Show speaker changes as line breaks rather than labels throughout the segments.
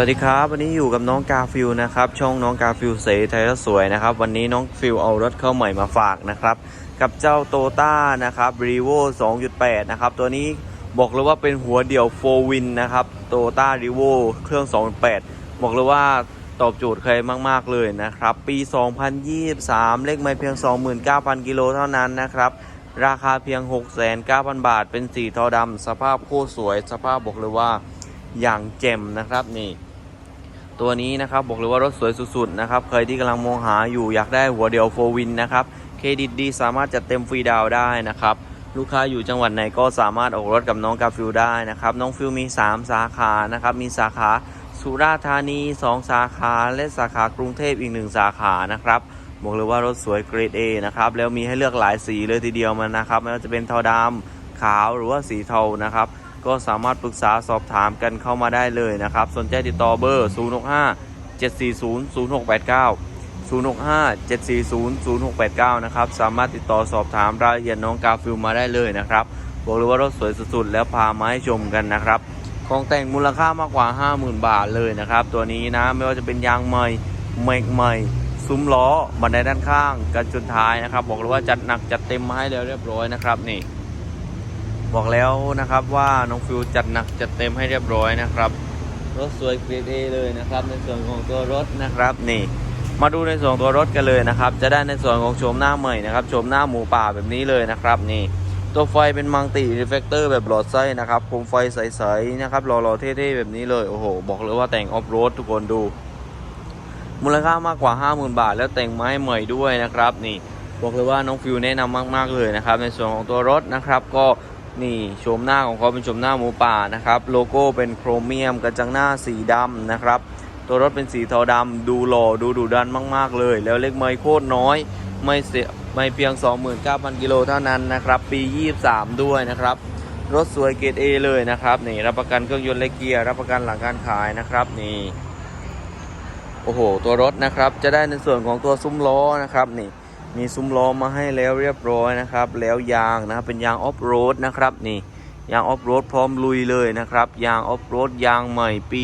วัสดีครับ วันนี้อยู่กับน้องกาฟิลนะครับช่องน้องกาฟิลเสไทยสวยนะครับ วันนี้น้องฟิลเอารถเข้าใหม่มาฝากนะครับกับเจ้าโตต้านะครับรีโว2.8 นะครับ ตัวนี้บอกเลยว่าเป็นหัวเดี่ยวโฟวินนะครับโตต้ารีโวเครื่อง 2.8 บอกเลยว่าตอบโจทย์ใครมาก ๆ เลยนะครับ ปี 2023 เลขไม่เพียง 29,000 กิโลเท่านั้นนะครับ ราคาเพียง 69,000 บาท เป็นสีเทาดำสภาพโคตรสวย สภาพบอกเลยว่าอย่างเจ็มนะครับนี่ ตัวนี้นะครับบอกเลยว่ารถสวยสุดๆนะครับใครที่กำลังมองหาอยู่อยากได้หัวเดียวโฟวินนะครับเครดิตดีสามารถจัดเต็มฟรีดาวได้นะครับลูกค้าอยู่จังหวัดไหนก็สามารถออกรถกับน้องกาฟิลได้นะครับน้องฟิลมี 3 สาขานะครับมีสาขาสุราษฎร์ธานี 2 สาขา และสาขากรุงเทพอีก 1 สาขานะครับบอกเลยว่ารถสวยเกรด A นะครับแล้วมีให้เลือกหลายสีเลยทีเดียวมันนะครับไม่ว่าจะเป็นเทาดำขาวหรือว่าสีเทานะครับ ก็สามารถปรึกษาสอบถามกันเข้ามาได้เลยนะครับ สนใจติดต่อเบอร์ 065 740 0689 065 740 0689 นะครับ สามารถติดต่อสอบถามรายละเอียดน้องกาฟิลมาได้เลยนะครับ บอกเลยว่ารถสวยสุดๆ แล้วพามาให้ชมกันนะครับ ของแต่งมูลค่ามากกว่า 50,000 บาทเลยนะครับ ตัวนี้นะ ไม่ว่าจะเป็นยางใหม่เมกใหม่ ซุ้มล้อ บันไดด้านข้าง กันจนท้ายนะครับ บอกเลยว่าจัดหนักจัดเต็มมาให้แล้วเรียบร้อยนะครับนี่ บอกแล้วนะครับว่าน้องฟิวจัดหนักจัดเต็มให้เรียบร้อยนะครับ รถสวยเกรดเอเลยนะครับ ในส่วนของตัวรถนะครับนี่ มาดูในส่วนของตัวรถกันเลยนะครับ จะได้ในส่วนของโฉมหน้าใหม่นะครับโฉมหน้าหมูป่าแบบนี้เลยนะครับนี่ตัวไฟเป็นมังติรีเฟกเตอร์แบบหลอดไส้นะครับโคมไฟใสๆนะครับหล่อๆเท่ๆแบบนี้เลยโอ้โห บอกเลยว่าแต่งออฟโรดทุกคนดู มูลค่ามากกว่า 50,000 บาท แล้วแต่งไม้ใหม่ด้วยนะครับ นี่บอกเลยว่าน้องฟิวแนะนำมากๆเลยนะครับ ในส่วนของตัวรถนะครับ ก็ นี่โฉมหน้าของเขาเป็นโฉมหน้าหมูป่านะครับ โลโก้เป็นโครเมียมกระจังหน้าสีดำนะครับ ตัวรถเป็นสีเทาดำดูหล่อดูดุดันมากๆเลย แล้วเล็กไม่โคตรน้อยไม่เสียไม่เพียง 29,000 กิโลเท่านั้นนะครับ ปี 23 ด้วยนะครับ รถสวยเกรด A เลยนะครับนี่รับประกันเครื่องยนต์และเกียร์รับประกันหลังการขายนะครับนี่โอ้โห ตัวรถนะครับจะได้ในส่วนของตัวซุ้มล้อนะครับนี่ มีซุ้มล้อมาให้แล้วเรียบร้อยนะครับ แล้วยางนะครับเป็นยางออฟโรดนะครับนี่ยางออฟโรดพร้อมลุยเลยนะครับ ยางออฟโรดยางใหม่ปี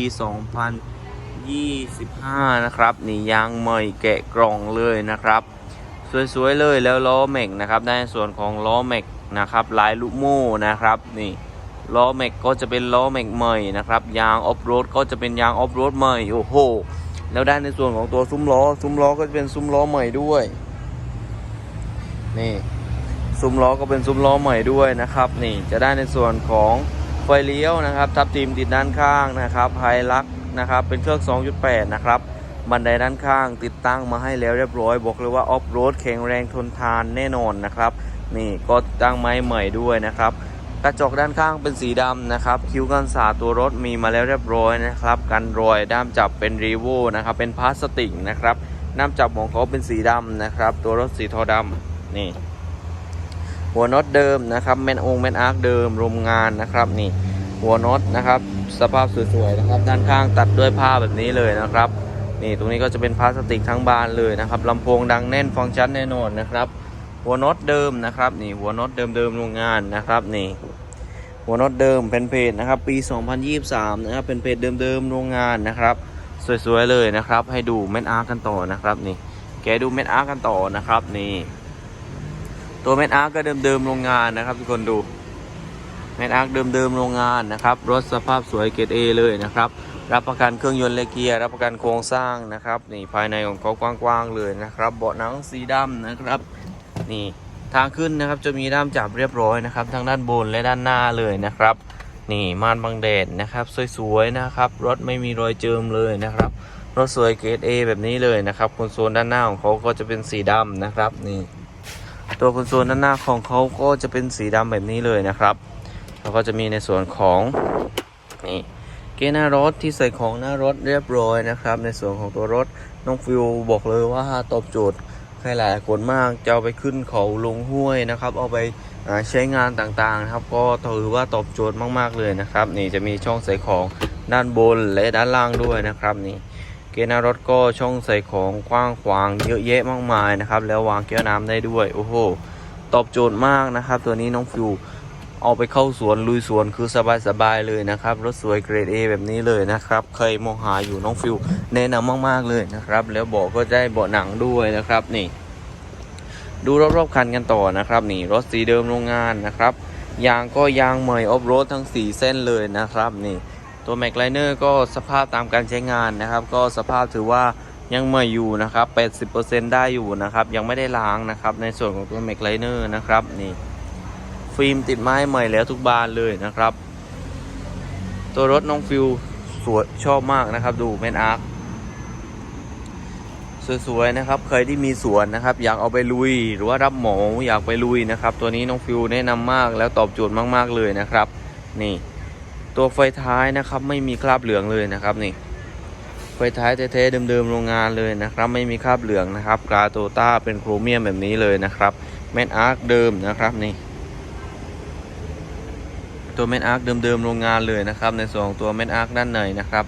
2025 นะครับนี่ยางใหม่แกะกล่องเลยนะครับ สวยๆเลยแล้วล้อแม็กนะครับได้ในส่วนของล้อแม็กนะครับลายลูกโม่นะครับนี่ล้อแม็กก็จะเป็นล้อแม็กใหม่นะครับยางออฟโรดก็จะเป็นยางออฟโรดใหม่โอ้โหแล้วได้ในส่วนของตัวซุ้มล้อซุ้มล้อก็จะเป็นซุ้มล้อใหม่ด้วย นี่ซุ้มล้อก็เป็นซุ้มล้อใหม่ด้วยนะครับ นี่จะได้ในส่วนของไฟเลี้ยวนะครับ ทับทีมติดด้านข้างนะครับไฮลักนะครับ เป็นเครื่อง 2.8 นะครับ บันไดด้านข้างติดตั้งมาให้แล้วเรียบร้อย บอกเลยว่าออฟโรดแข็งแรงทนทานแน่นอนนะครับ นี่ก็ตั้งไม้ใหม่ด้วยนะครับ กระจกด้านข้างเป็นสีดำนะครับ คิ้วกันสาตัวรถมีมาแล้วเรียบร้อยนะครับ กันรอยด้ามจับเป็นรีโวนะครับ เป็นพลาสติกนะครับ ด้ามจับของเขาเป็นสีดำนะครับ ตัวรถสีทาดำ นี่ หัวน็อตเดิมนะครับแมนองแมนอาร์คเดิมรวมงานนะครับ นี่ หัวน็อตนะครับ สภาพสวยๆนะครับ ด้านข้างตัดด้วยผ้าแบบนี้เลยนะครับ นี่ตรงนี้ก็จะเป็นพลาสติกทั้งบานเลยนะครับลำโพงดังแน่นฟังก์ชันแน่นอนนะครับ หัวน็อตเดิมนะครับ นี่หัวน็อตเดิมๆโรงงานนะครับ นี่หัวน็อตเดิมเป็นเพจนะครับ ปี 2023 นะครับ เป็นเพจเดิมๆโรงงานนะครับ สวยๆเลยนะครับ ให้ดูแมนอาร์กันต่อนะครับ นี่ แกดูแมนอาร์กันต่อนะครับ นี่ ตัวแมนอาร์ก็เดิมๆโรงงานนะครับ ทุกคนดูแมนอาร์เดิมๆโรงงานนะครับ รถสภาพสวยเกรดเอเลยนะครับ รับประกันเครื่องยนต์และเกียร์รับประกันโครงสร้างนะครับ นี่ภายในของเขากว้างๆเลยนะครับ เบาะหนังสีดำนะครับ นี่ทางขึ้นนะครับจะมีด้ามจับเรียบร้อยนะครับ ทั้งด้านบนและด้านหน้าเลยนะครับ นี่ม่านบังแดดนะครับสวยๆนะครับ รถไม่มีรอยเจิมเลยนะครับรถสวยเกรด A แบบนี้เลยนะครับคอนโซลด้านหน้าของเขาก็จะเป็นสีดำนะครับนี่ ตัวคอนโซลด้านหน้าของเขาก็จะเป็นสีดำแบบนี้เลยนะครับแล้วก็จะมีในส่วนของนี่เกยร์หน้ารถที่ใส่ของหน้ารถเรียบร้อยนะครับ ในส่วนของตัวรถน้องฟิวบอกเลยว่าตอบโจทย์ให้หลายคนมากจะเอาไปขึ้นเขาลงห้วยนะครับ เอาไปใช้งานต่างๆนะครับ ก็ถือว่าตอบโจทย์มากๆเลยนะครับ นี่จะมีช่องใส่ของด้านบนและด้านล่างด้วยนะครับนี่ เกยร์หน้ารถก็ช่องใส่ของกว้างขวางเยอะแยะมากมายนะครับ แล้ววางแก้วน้ำได้ด้วยโอ้โหตอบโจทย์มากนะครับ ตัวนี้น้องฟิวเอาไปเข้าสวนลุยสวนคือสบายๆเลยนะครับรถสวยเกรด A แบบนี้เลยนะครับเคยมองหาอยู่น้องฟิวแนะนำมากๆเลยนะครับ แล้วเบอกก็ได้เบาะหนังด้วยนะครับนี่ ดูรอบๆคันกันต่อนะครับ นี่รถสีเดิมโรงงานนะครับยางก็ยางใหม่ออฟโรดทั้ง 4 เส้นเลยนะครับนี่ ตัวแม็กไลเนอร์ก็สภาพตามการใช้งานนะครับ ก็สภาพถือว่ายังใหม่อยู่นะครับ 80%ได้อยู่นะครับ ยังไม่ได้ล้างนะครับ ในส่วนของตัวแม็กไลเนอร์นะครับนี่ฟิล์มติดไม้ใหม่แล้วทุกบานเลยนะครับ ตัวรถน้องฟิวสวยชอบมากนะครับดูแมนอาร์คสวยๆนะครับเคยที่มีสวนนะครับ อยากเอาไปลุยหรือว่ารับหมออยากไปลุยนะครับ ตัวนี้น้องฟิวแนะนำมากแล้วตอบโจทย์มากๆเลยนะครับ นี่ ตัวไฟท้ายนะครับไม่มีคราบเหลืองเลยนะครับนี่ไฟท้ายเท่ๆเดิมๆโรงงานเลยนะครับ ไม่มีคราบเหลืองนะครับกราโตต้าเป็นโครเมียมแบบนี้เลยนะครับแมนอาร์คเดิมนะครับนี่ตัวแมนอาร์คเดิมๆโรงงานเลยนะครับ ในส่วนของตัวแมนอาร์คด้านในนะครับ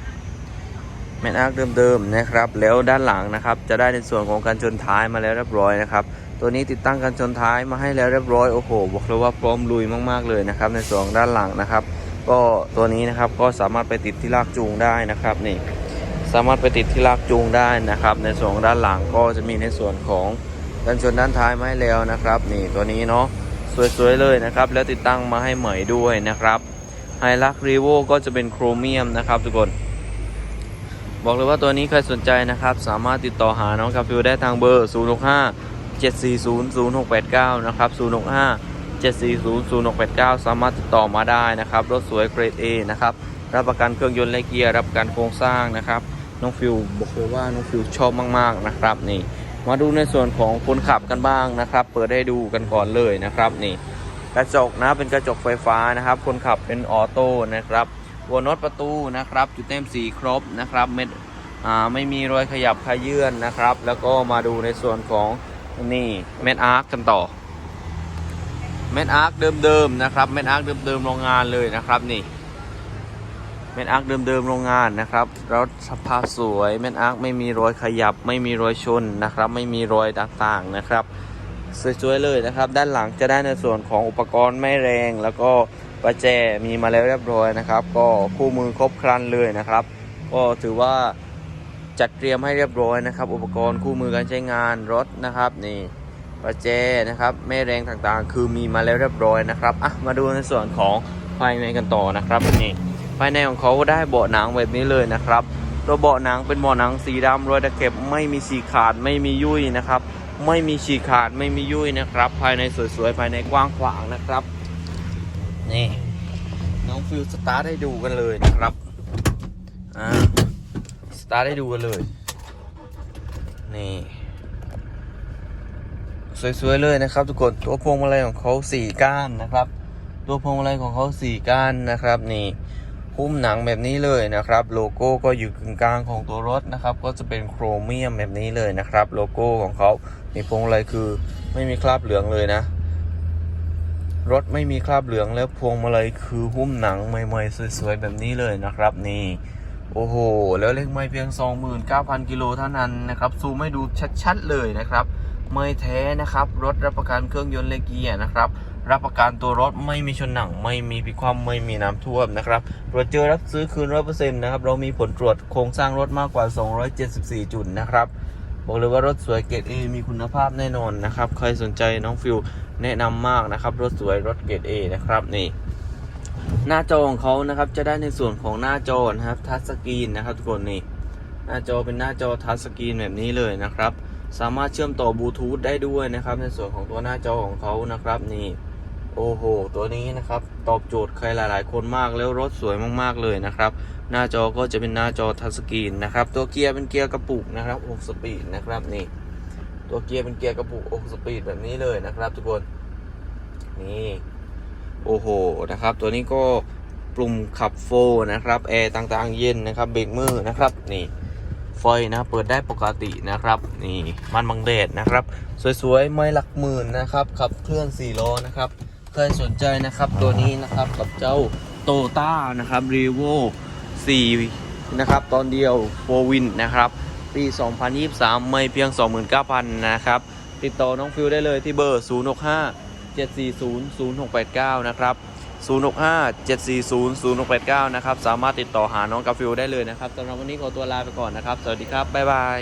แมนอาร์คเดิมๆนะครับ แล้วด้านหลังนะครับ จะได้ในส่วนของการชนท้ายมาแล้วเรียบร้อยนะครับ ตัวนี้ติดตั้งการชนท้ายมาให้แล้วเรียบร้อยโอ้โหบอกเลยว่าพร้อมลุยมากๆเลยนะครับ ในส่วนของด้านหลังนะครับ ก็ตัวนี้นะครับก็สามารถไปติดที่ลากจูงได้นะครับนี่สามารถไปติดที่ลากจูงได้นะครับ ในส่วนด้านหลังก็จะมีในส่วนของกันชนด้านท้ายมาให้แล้วนะครับ นี่ตัวนี้เนาะสวยๆเลยนะครับ แล้วติดตั้งมาให้ใหม่ด้วยนะครับไฮลักรีโวก็จะเป็นโครเมียมนะครับทุกคนบอกเลยว่าตัวนี้ใครสนใจนะครับ สามารถติดต่อหาน้องกาฟิวได้ทางเบอร์ 065 740 0689 นะครับ 065 740 0689 สามารถติดต่อมาได้นะครับ รถสวยเกรด A นะครับ รับประกันเครื่องยนต์และเกียร์ รับประกันโครงสร้างนะครับ น้องฟิวบอกเลยว่าน้องฟิวชอบมากๆนะครับนี่ มาดูในส่วนของคนขับกันบ้างนะครับ เปิดให้ดูกันก่อนเลยนะครับนี่ กระจกนะเป็นกระจกไฟฟ้านะครับ คนขับเป็นออโต้นะครับหัวน็อตประตูนะครับจุดเต็มสีครบนะครับเม็ดอ่าไม่มีรอยขยับขยื่นนะครับ แล้วก็มาดูในส่วนของนี่เม็ดอาร์คกันต่อ เม็ดอาร์คเดิมๆนะครับเม็ดอาร์คเดิมๆโรงงานเลยนะครับนี่เม็ดอาร์คเดิมๆโรงงานนะครับรถสภาพสวยเม็ดอาร์คไม่มีรอยขยับ ไม่มีรอยชนนะครับ ไม่มีรอยต่างๆนะครับสวยๆเลยนะครับ ด้านหลังจะได้ในส่วนของอุปกรณ์ไม่แรง แล้วก็ประแจมีมาแล้วเรียบร้อยนะครับ ก็คู่มือครบครันเลยนะครับ ก็ถือว่าจัดเตรียมให้เรียบร้อยนะครับ อุปกรณ์คู่มือการใช้งานรถนะครับนี่ ประแจนะครับแม่แรงต่างๆ คือมีมาแล้วเรียบร้อยนะครับอะมาดูในส่วนของภายในกันต่อนะครับนี่ภายในของเขาได้เบาะหนังแบบนี้เลยนะครับตัวเบาะหนังเป็นเบาะหนังสีดำรอยตะเข็บไม่มีฉีขาดไม่มียุ่ยนะครับ ไม่มีฉีกขาดไม่มียุ่ยนะครับ ภายในสวยๆภายในกว้างขวางนะครับนี่น้องฟิลสตาร์ทให้ดูกันเลยนะครับอ่าสตาร์ทให้ดูกันเลยนี่ สวยๆเลยนะครับ ทุกคนตัวพวงมาลัยของเขาสี่ก้านนะครับ ตัวพวงมาลัยของเขาสี่ก้านนะครับนี่หุ้มหนังแบบนี้เลยนะครับ โลโก้ก็อยู่กึ่งกลางของตัวรถนะครับ ก็จะเป็นโครเมียมแบบนี้เลยนะครับ โลโก้ของเขามีพวงมาลัยคือไม่มีคราบเหลืองเลยนะ รถไม่มีคราบเหลืองแล้วพวงมาลัยคือหุ้มหนังใหม่ๆสวยๆแบบนี้เลยนะครับ นี่โอ้โห แล้วเลขไม่เพียง 29,000 กิโลเท่านั้นนะครับ ซูมให้ดูชัดๆเลยนะครับ ไม่แท้นะครับ รถรับประกันเครื่องยนต์แลเกียนะครับ รับประกันตัวรถไม่มีชนหนัง ไม่มีพิคว่ำไม่มีน้ำท่วมนะครับตรวจเจอรับซื้อคืนร้อยเปอร์เซ็นต์นะครับ เรามีผลตรวจโครงสร้างรถมากกว่า 274 จุดนะครับบอกเลยว่ารถสวยเกรด A มีคุณภาพแน่นอนนะครับ ใครสนใจน้องฟิวแนะนำมากนะครับ รถสวยรถเกรด A นะครับนี่หน้าจอของเขานะครับจะได้ในส่วนของหน้าจอนะครับทัชสกรีนนะครับทุกคนนี่หน้าจอเป็นหน้าจอทัชสกรีนแบบนี้เลยนะครับ สามารถเชื่อมต่อบลูทูธได้ด้วยนะครับ ในส่วนของตัวหน้าจอของเขานะครับนี่โอ้โห ตัวนี้นะครับ ตอบโจทย์ใครหลาย ๆ คนมากแล้วรถสวยมาก ๆ เลยนะครับ หน้าจอก็จะเป็นหน้าจอทัชสกรีนนะครับ ตัวเกียร์เป็นเกียร์กระปุกนะครับ6สปีดนะครับนี่ ตัวเกียร์เป็นเกียร์กระปุก6สปีดแบบนี้เลยนะครับ ทุกคนนี่โอ้โหนะครับ ตัวนี้ก็ปุ่มขับโฟนะครับแอร์ต่างๆ เย็นนะครับเบรกมือนะครับนี่ ฟนะเปิดได้ปกตินะครับ นี่มันบังแดดนะครับ สวยๆ ไม่หลักหมื่นนะครับขับเคลื่อน4ล้อนะครับใครสนใจนะครับตัวนี้นะครับกับเจ้าโตต้านะครับรีโว4นะครับ ตอนเดียวโฟวินนะครับ ปี 2023 ไม่เพียง 29,000 นะครับ ติดต่อน้องฟิวได้เลยที่เบอร์ 065 740 0689 นะครับ 0657400689 นะครับ สามารถติดต่อหาน้องกาฟิลได้เลยนะครับสำหรับวันนี้ขอตัวลาไปก่อนนะครับ สวัสดีครับ บ๊ายบาย